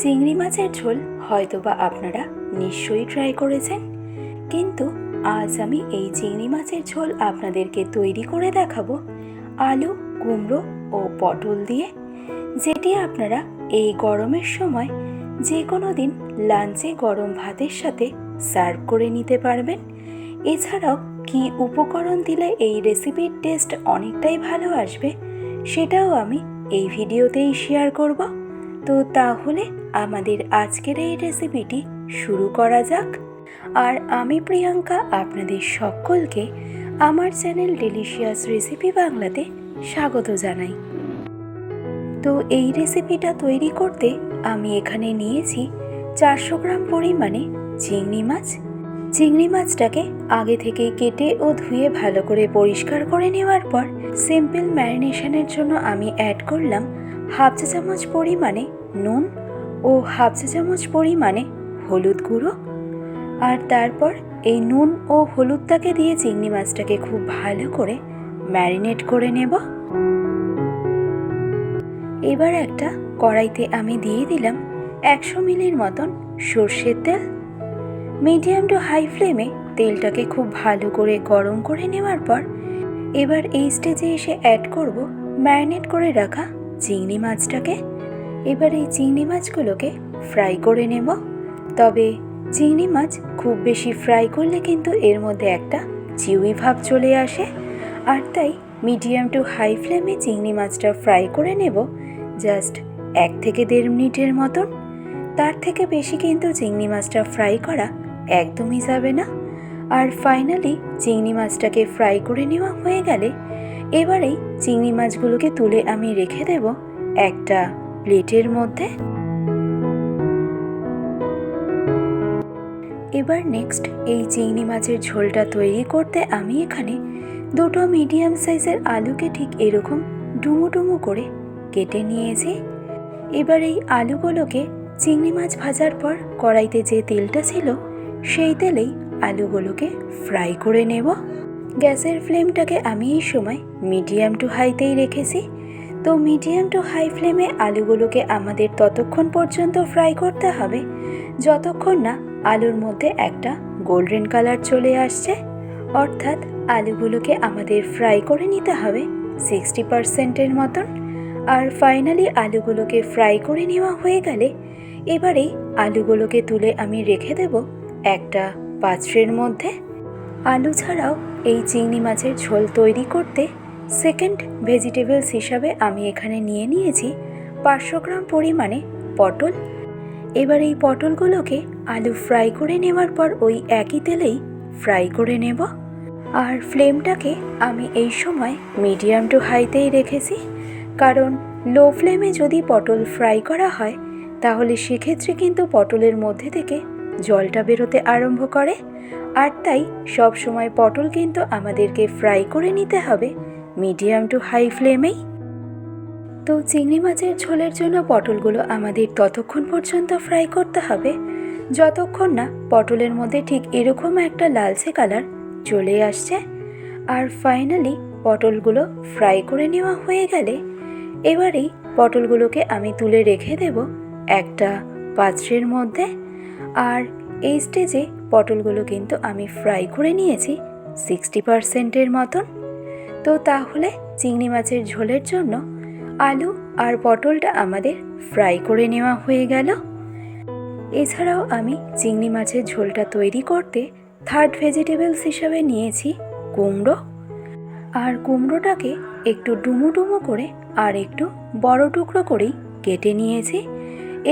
চিংড়ি মাছের ঝোল হয়তোবা আপনারা নিশ্চয়ই ট্রাই করেছেন। কিন্তু আজ আমি এই চিংড়ি মাছের ঝোল আপনাদেরকে তৈরি করে দেখাবো আলু, কুমড়ো ও পটল দিয়ে, যেটি আপনারা এই গরমের সময় যে কোনো দিন লাঞ্চে গরম ভাতের সাথে সার্ভ করে নিতে পারবেন। এছাড়াও কী উপকরণ দিলে এই রেসিপির টেস্ট অনেকটাই ভালো আসবে, সেটাও আমি এই ভিডিওতেই শেয়ার করব। তো তাহলে আমাদের আজকের এই রেসিপিটি শুরু করা যাক। আর আমি প্রিয়াঙ্কা, আপনাদের সকলকে আমার চ্যানেল ডেলিশিয়াস রেসিপি বাংলাতে স্বাগত জানাই। তো এই রেসিপিটা তৈরি করতে আমি এখানে নিয়েছি চারশো গ্রাম পরিমাণে চিংড়ি মাছ। চিংড়ি মাছটাকে আগে থেকে কেটে ও ধুয়ে ভালো করে পরিষ্কার করে নেওয়ার পর সিম্পল ম্যারিনেশনের জন্য আমি অ্যাড করলাম হাফ চা চামচ পরিমাণে নুন ও হাফ চা চামচ পরিমাণে হলুদ গুঁড়ো। আর তারপর এই নুন ও হলুদটাকে দিয়ে চিংড়ি মাছটাকে খুব ভালো করে ম্যারিনেট করে নেব। এবার একটা কড়াইতে আমি দিয়ে দিলাম একশো মিলির মতন সর্ষের তেল। মিডিয়াম টু হাই ফ্লেমে তেলটাকে খুব ভালো করে গরম করে নেওয়ার পর এবার এই স্টেজে এসে অ্যাড করব ম্যারিনেট করে রাখা চিংড়ি মাছটাকে? এবার এই চিংড়ি মাছগুলোকে ফ্রাই করে নেব। তবে চিংড়ি মাছ খুব বেশি ফ্রাই করলে কিন্তু এর মধ্যে একটা চিউই ভাব চলে আসে। আর তাই মিডিয়াম টু হাই ফ্লেমে চিংড়ি মাছটা ফ্রাই করে নেব জাস্ট এক থেকে দেড় মিনিটের মতন। তার থেকে বেশি কিন্তু চিংড়ি মাছটা ফ্রাই করা একদমই যাবে না। আর ফাইনালি চিংড়ি মাছটাকে ফ্রাই করে নেওয়া হয়ে গেলে এবারেই চিংড়ি মাছগুলোকে তুলে আমি রেখে দেব একটা প্লেটের মধ্যে। এবার নেক্সট এই চিংড়ি মাছের ঝোলটা তৈরি করতে আমি এখানে দুটো মিডিয়াম সাইজের আলুকে ঠিক এরকম ডুমো ডুমো করে কেটে নিয়েছি। এবার এই আলুগুলোকে চিংড়ি মাছ ভাজার পর কড়াইতে যে তেলটা ছিল, সেই তেলেই আলুগুলোকে ফ্রাই করে নেব। গ্যাসের ফ্লেমটাকে আমি এই সময় মিডিয়াম টু হাইতেই রেখেছি। তো মিডিয়াম টু হাই ফ্লেমে আলুগুলোকে আমাদের ততক্ষণ পর্যন্ত ফ্রাই করতে হবে। যতক্ষণ না আলুর মধ্যে একটা গোল্ডেন কালার চলে আসছে, অর্থাৎ আলুগুলোকে আমাদের ফ্রাই করে নিতে হবে সিক্সটি পারসেন্টের মতন। আর ফাইনালি আলুগুলোকে ফ্রাই করে নেওয়া হয়ে গেলে এবারেই আলুগুলোকে তুলে আমি রেখে দেব একটা পাত্রের মধ্যে। আলু ছাড়াও এই চিংড়ি মাছের ঝোল তৈরি করতে সেকেন্ড ভেজিটেবলস হিসাবে আমি এখানে নিয়ে নিয়েছি পাঁচশো গ্রাম পরিমাণে পটল। এবার এই পটলগুলোকে আলু ফ্রাই করে নেওয়ার পর ওই একই তেলেই ফ্রাই করে নেব। আর ফ্লেমটাকে আমি এই সময় মিডিয়াম টু হাইতেই রেখেছি। কারণ লো ফ্লেমে যদি পটল ফ্রাই করা হয়, তাহলে সেক্ষেত্রে কিন্তু পটলের মধ্যে থেকে জলটা বেরোতে আরম্ভ করে। আর তাই সব সময় পটল কিন্তু আমাদেরকে ফ্রাই করে নিতে হবে, মিডিয়াম টু হাই ফ্লেমেই। তো চিংড়ি মাছের ঝোলের জন্য পটলগুলো আমাদের ততক্ষণ পর্যন্ত ফ্রাই করতে হবে। যতক্ষণ না পটলের মধ্যে ঠিক এরকম একটা লালচে কালার চলে আসছে। আর ফাইনালি পটলগুলো ফ্রাই করে নেওয়া হয়ে গেলে এবারেই পটলগুলোকে আমি তুলে রেখে দেব একটা পাত্রের মধ্যে। আর এই স্টেজে পটলগুলো কিন্তু আমি ফ্রাই করে নিয়েছি সিক্সটি পারসেন্টের মতন। তো তাহলে চিংড়ি মাছের ঝোলের জন্য আলু আর পটলটা আমাদের ফ্রাই করে নেওয়া হয়ে গেল। এছাড়াও আমি চিংড়ি মাছের ঝোলটা তৈরি করতে থার্ড ভেজিটেবলস হিসাবে নিয়েছি কুমড়ো। আর কুমড়োটাকে একটু ডুমো ডুমো করে আর একটু বড় টুকরো করেই কেটে নিয়েছি।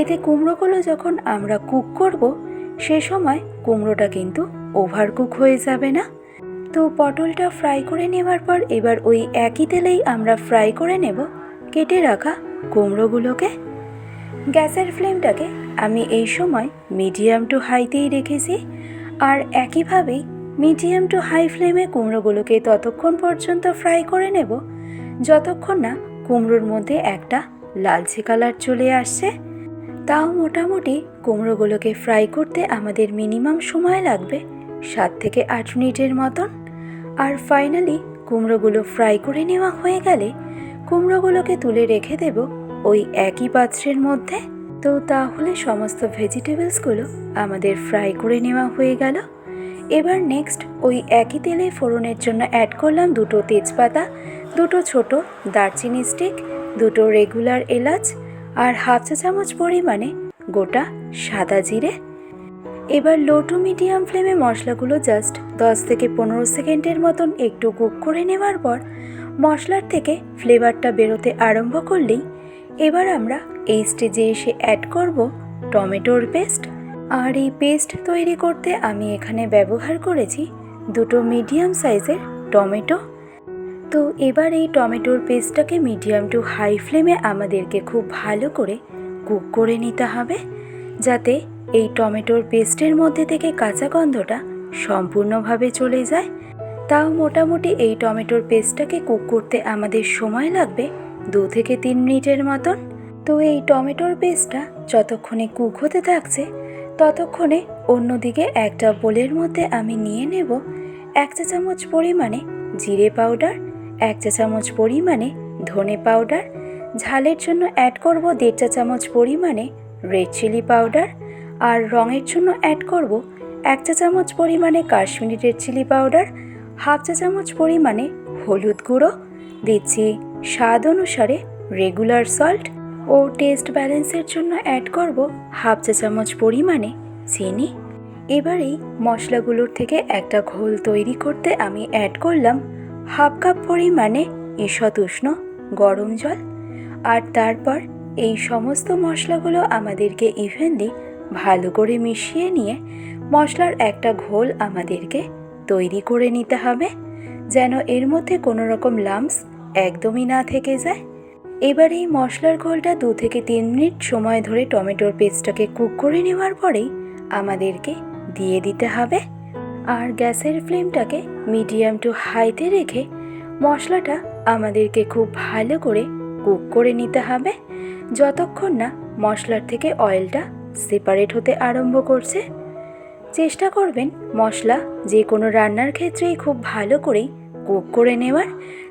এতে কুমড়োগুলো যখন আমরা কুক করব, সে সময় কুমড়োটা কিন্তু ওভার কুক হয়ে যাবে না। তো পটলটা ফ্রাই করে নেওয়ার পর এবার ওই একই তেলেই আমরা ফ্রাই করে নেব কেটে রাখা কুমড়োগুলোকে। গ্যাসের ফ্লেমটাকে আমি এই সময় মিডিয়াম টু হাইতেই রেখেছি। আর একইভাবেই মিডিয়াম টু হাই ফ্লেমে কুমড়োগুলোকে ততক্ষণ পর্যন্ত ফ্রাই করে নেব, যতক্ষণ না কুমড়োর মধ্যে একটা লালচে কালার চলে আসছে। তাও মোটামুটি কুমড়োগুলোকে ফ্রাই করতে আমাদের মিনিমাম সময় লাগবে সাত থেকে আট মিনিটের মতন। আর ফাইনালি কুমড়োগুলো ফ্রাই করে নেওয়া হয়ে গেলে কুমড়োগুলোকে তুলে রেখে দেব ওই একই পাত্রের মধ্যে। তো তাহলে সমস্ত ভেজিটেবলসগুলো আমাদের ফ্রাই করে নেওয়া হয়ে গেল। এবার নেক্সট ওই একই তেলে ফোড়নের জন্য অ্যাড করলাম দুটো তেজপাতা, দুটো ছোট দারচিনি স্টিক, দুটো রেগুলার এলাচ আর হাফ চা চামচ পরিমাণে গোটা সাদা জিরে। এবার লো টু মিডিয়াম ফ্লেমে মশলাগুলো জাস্ট দশ থেকে পনেরো সেকেন্ডের মতন একটু কুক করে নেওয়ার পর মশলার থেকে ফ্লেভারটা বেরোতে আরম্ভ করলেই এবার আমরা এই স্টেজে এসে অ্যাড করব টমেটোর পেস্ট আর এই পেস্ট তৈরি করতে আমি এখানে ব্যবহার করেছি দুটো মিডিয়াম সাইজের টমেটো। তো এবার এই টমেটোর পেস্টটাকে মিডিয়াম টু হাই ফ্লেমে আমাদেরকে খুব ভালো করে কুক করে নিতে হবে, যাতে এই টমেটোর পেস্টের মধ্যে থেকে কাঁচা গন্ধটা সম্পূর্ণভাবে চলে যায়। তাও মোটামুটি এই টমেটোর পেস্টটাকে কুক করতে আমাদের সময় লাগবে দু থেকে তিন মিনিটের মতন। তো এই টমেটোর পেস্টটা যতক্ষণে কুক হতে থাকছে, ততক্ষণে অন্যদিকে একটা বোলের মধ্যে আমি নিয়ে নেব এক চা চামচ পরিমাণে জিরে পাউডার এক চা চামচ পরিমাণে ধনে পাউডার, ঝালের জন্য অ্যাড করব দেড় চা চামচ পরিমাণে রেড চিলি পাউডার আর রঙের জন্য অ্যাড করব এক চা চামচ পরিমাণে Kashmiri red chili powder half চা চামচ পরিমাণে হলুদ গুঁড়ো, দিচ্ছি স্বাদ অনুসারে রেগুলার সল্ট ও টেস্ট ব্যালেন্সের জন্য অ্যাড করব হাফ চা চামচ পরিমাণে চিনি। এবার এই মশলাগুলোর থেকে একটা ঘোল তৈরি করতে আমি অ্যাড করলাম হাফ কাপ পরিমাণে ঈষৎ উষ্ণ গরম জল। আর তারপর এই সমস্ত মশলাগুলো আমাদেরকে ইভেনলি ভালো করে মিশিয়ে নিয়ে মশলার একটা ঘোল আমাদেরকে তৈরি করে নিতে হবে, যেন এর মধ্যে কোনো রকম লাম্পস একদমই না থেকে যায়। এবার এই মশলার ঘোলটা দু থেকে তিন মিনিট সময় ধরে টমেটোর পেস্টটাকে কুক করে নেওয়ার পরেই আমাদেরকে দিয়ে দিতে হবে। আর গ্যাসের ফ্লেমটাকে মিডিয়াম টু হাইতে রেখে মশলাটা আমাদেরকে খুব ভালো করে কুক করে নিতে হবে। যতক্ষণ না মশলার থেকে অয়েলটা সেপারেট হতে আরম্ভ করছে, চেষ্টা করবেন মশলা যে কোনো রান্নার ক্ষেত্রেই খুব ভালো করেই কুক করে নেওয়ার।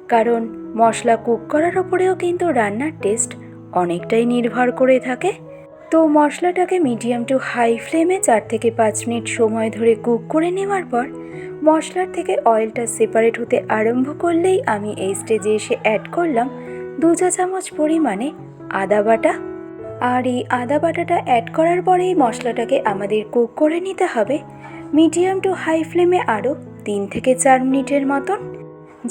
কারণ মশলা কুক করার ওপরেও কিন্তু রান্নার টেস্ট অনেকটাই নির্ভর করে থাকে। তো মশলাটাকে মিডিয়াম টু হাই ফ্লেমে চার থেকে পাঁচ মিনিট সময় ধরে কুক করে নেওয়ার পর, মশলার থেকে অয়েলটা সেপারেট হতে আরম্ভ করলেই আমি এই স্টেজে এসে অ্যাড করলাম দু চা চামচ পরিমাণে আদা বাটা। আর এই আদা বাটাটা অ্যাড করার পরেই মশলাটাকে আমাদের কুক করে নিতে হবে মিডিয়াম টু হাই ফ্লেমে আরও তিন থেকে চার মিনিটের মতন,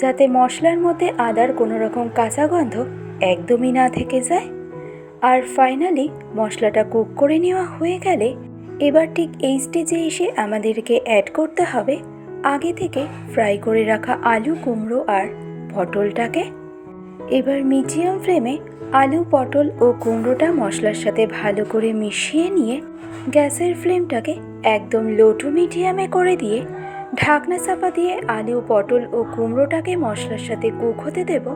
যাতে মশলার মধ্যে আদার কোনো রকম কাঁচা গন্ধ একদমই না থেকে যায়। আর ফাইনালি মশলাটা কুক করে নেওয়া হয়ে গেলে এবার ঠিক এই স্টেজে এসে আমাদেরকে অ্যাড করতে হবে আগে থেকে ফ্রাই করে রাখা আলু কুমড়ো আর পটলটাকে। এবার মিডিয়াম ফ্লেমে আলু, পটল ও কুমড়োটা মশলার সাথে ভালো করে মিশিয়ে নিয়ে গ্যাসের ফ্লেমটাকে একদম লো টু মিডিয়ামে করে দিয়ে ঢাকনা চাপা দিয়ে আলু, পটল ও কুমড়োটাকে মশলার সাথে কুক হতে দেব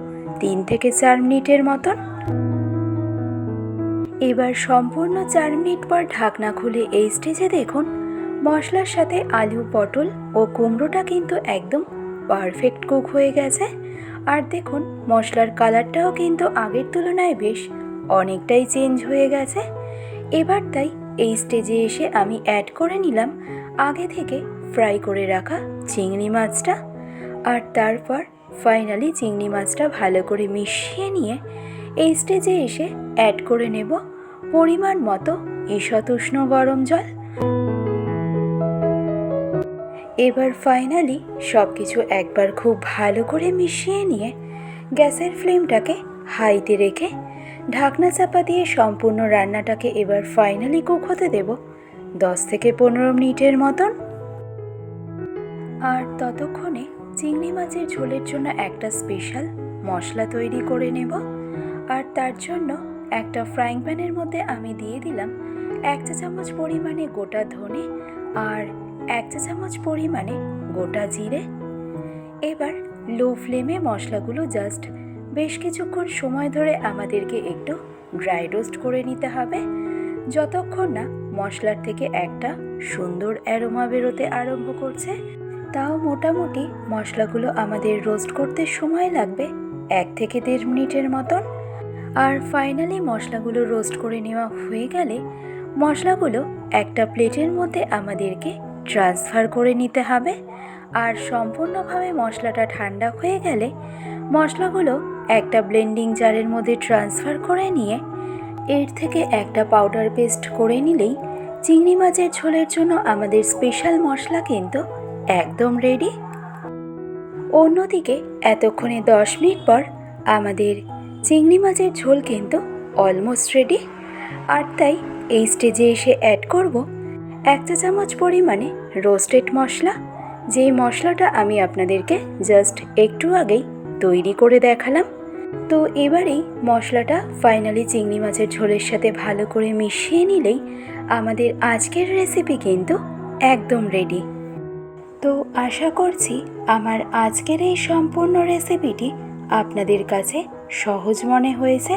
তিন থেকে চার মিনিটের মতন। এবার সম্পূর্ণ চার মিনিট পর ঢাকনা খুলে এই স্টেজে দেখুন, মশলার সাথে আলু, পটল ও কুমড়োটা কিন্তু একদম পারফেক্ট কুক হয়ে গেছে। আর দেখুন, মশলার কালারটাও কিন্তু আগের তুলনায় বেশ অনেকটাই চেঞ্জ হয়ে গেছে। এবার তাই এই স্টেজে এসে আমি অ্যাড করে নিলাম আগে থেকে ফ্রাই করে রাখা চিংড়ি মাছটা। আর তারপর ফাইনালি চিংড়ি মাছটা ভালো করে মিশিয়ে নিয়ে এই স্টেজে এসে অ্যাড করে নেব পরিমাণ মতো ঈষৎ উষ্ণ গরম জল। এবার ফাইনালি সব কিছু একবার খুব ভালো করে মিশিয়ে নিয়ে গ্যাসের ফ্লেমটাকে হাইতে রেখে ঢাকনা চাপা দিয়ে সম্পূর্ণ রান্নাটাকে এবার ফাইনালি কুক হতে দেব দশ থেকে পনেরো মিনিটের মতন। আর ততক্ষণে চিংড়ি মাছের ঝোলের জন্য একটা স্পেশাল মশলা তৈরি করে নেব। আর তার জন্য একটা ফ্রাইং প্যানের মধ্যে আমি দিয়ে দিলাম এক চা চামচ পরিমাণে গোটা ধনে আর এক চা চামচ পরিমাণে গোটা জিরে। এবার লো ফ্লেমে মশলাগুলো জাস্ট বেশ কিছুক্ষণ সময় ধরে আমাদেরকে একটু ড্রাই রোস্ট করে নিতে হবে। যতক্ষণ না মশলার থেকে একটা সুন্দর অ্যারোমা বেরোতে আরম্ভ করছে, তাও মোটামুটি মশলাগুলো আমাদের রোস্ট করতে সময় লাগবে এক থেকে দেড় মিনিটের মতন। আর ফাইনালি মশলাগুলো রোস্ট করে নেওয়া হয়ে গেলে মশলাগুলো একটা প্লেটের মধ্যে আমাদেরকে ট্রান্সফার করে নিতে হবে। আর সম্পূর্ণভাবে মশলাটা ঠান্ডা হয়ে গেলে মশলাগুলো একটা ব্লেন্ডিং জারের মধ্যে ট্রান্সফার করে নিয়ে এর থেকে একটা পাউডার পেস্ট করে নিলেই চিংড়ি মাছের ঝোলের জন্য আমাদের স্পেশাল মশলা কিন্তু একদম রেডি অন্যদিকে এতক্ষণে দশ মিনিট পর আমাদের চিংড়ি মাছের ঝোল কিন্তু অলমোস্ট রেডি আর তাই এই স্টেজে এসে অ্যাড করব এক চা চামচ পরিমাণে রোস্টেড মশলা। যেই মশলাটা আমি আপনাদেরকে জাস্ট একটু আগেই তৈরি করে দেখালাম। তো এবারেই মশলাটা ফাইনালি চিংড়ি মাছের ঝোলের সাথে ভালো করে মিশিয়ে নিলেই আমাদের আজকের রেসিপি কিন্তু একদম রেডি তো আশা করছি আমার আজকের এই সম্পূর্ণ রেসিপিটি আপনাদের কাছে সহজ মনে হয়েছে?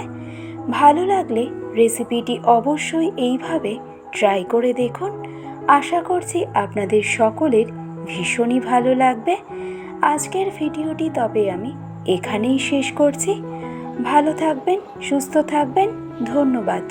ভালো লাগলে রেসিপিটি অবশ্যই এইভাবে ট্রাই করে দেখুন। আশা করছি আপনাদের সকলের ভীষণই ভালো লাগবে। আজকের ভিডিওটি তবে আমি এখানেই শেষ করছি। ভালো থাকবেন, সুস্থ থাকবেন। ধন্যবাদ।